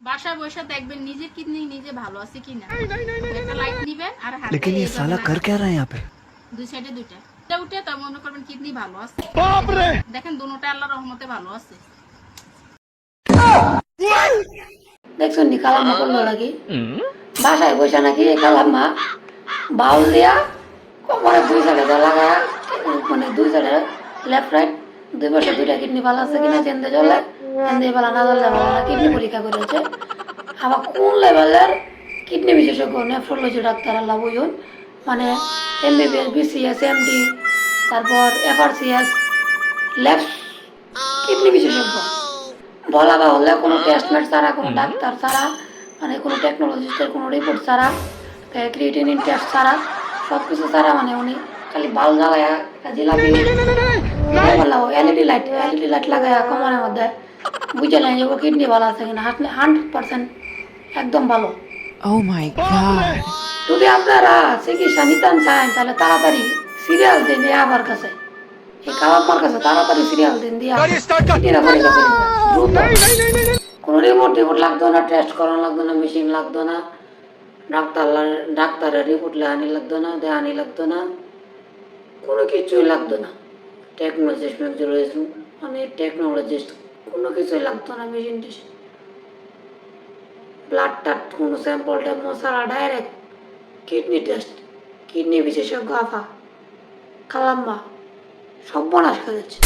বাসায় বসে দেখবেন নিজের কিডনি নিজে ভালো আছে কিনা একটা লাইট দিবেন আর হাতে लेकिन ये এইভাবে साला कर লাগাবেন। क्या रहा है यहाँ पे দুই সাইডে দুইটা এটা উঠে তার মনে করবেন কিডনি ভালো আছে দেখেন দুটোটা আল্লাহ রহমতে ভালো আছে দেখছেন নি কালাম্মা করলো নাকি বাসায় বসে নাকি এই কালাম্মা বাউল দিয়া কোমরে দুই সাইডে দিয়ে লাগায় মানে দুই সাইডে লেফট রাইট দুই পাশে দুইটা কিডনি ভালো আছে কিনা চেন্দে চলে চেন্দে ভালো না না কিডনি পরীক্ষা করেছে আবার কোন লেভেলের কিডনি বিশেষজ্ঞ নেফ্রোলজি ডাক্তার আল্লাহ বইন মানে এমবিবিএস বিসিএস এমডি তারপর এফআরসিএস ল্যাব কিডনি বিশেষজ্ঞ বলা বাহুল্য কোনো টেস্টমেট ছাড়া কোনো ডাক্তার ছাড়া মানে কোনো টেকনোলজিস্টের কোনো রিপোর্ট ছাড়া ক্রিয়েটিনিন টেস্ট ছাড়া সব কিছু ছাড়া মানে উনি খালি বাল জ্বালায় জিলাপি এলইডি লাইট এলইডি লাইট লাগায় কমনের মধ্যে বুঝে নেয় যে ও কিডনি ভালো আছে কিনা হান্ড্রেড পার্সেন্ট একদম ভালো। Oh my god. যদি আপনারা চিকিৎসা নিতাম চান তাহলে তাড়াতাড়ি সিরিয়াল দিন এই আবার কাছে। এই কালাম্মার কাছে তাড়াতাড়ি সিরিয়াল দিন দিয়া কিডনিটা পরীক্ষা করে দ্রুত। কোনো রিপোর্ট টিপোর্ট লাগতো না টেস্ট করানো লাগতো না মেশিন লাগতো না ডাক্তার ডাক্তারের রিপোর্ট লেহানি লাগতো না দেহানি লাগতো না কোনো কিছুই লাগতো না। টেকনোলজিস্ট মানে টেকনোলজিস্ট কোনো কিছুই লাগতো না মেশিন টেশিন ব্লাড টাড কোনো স্যাম্পল ট্যাম্পল সারা ডাইরেক্ট কিডনি টেস্ট কিডনি বিশেষজ্ঞ আফা খালাম্মা সব বনাশ করেছে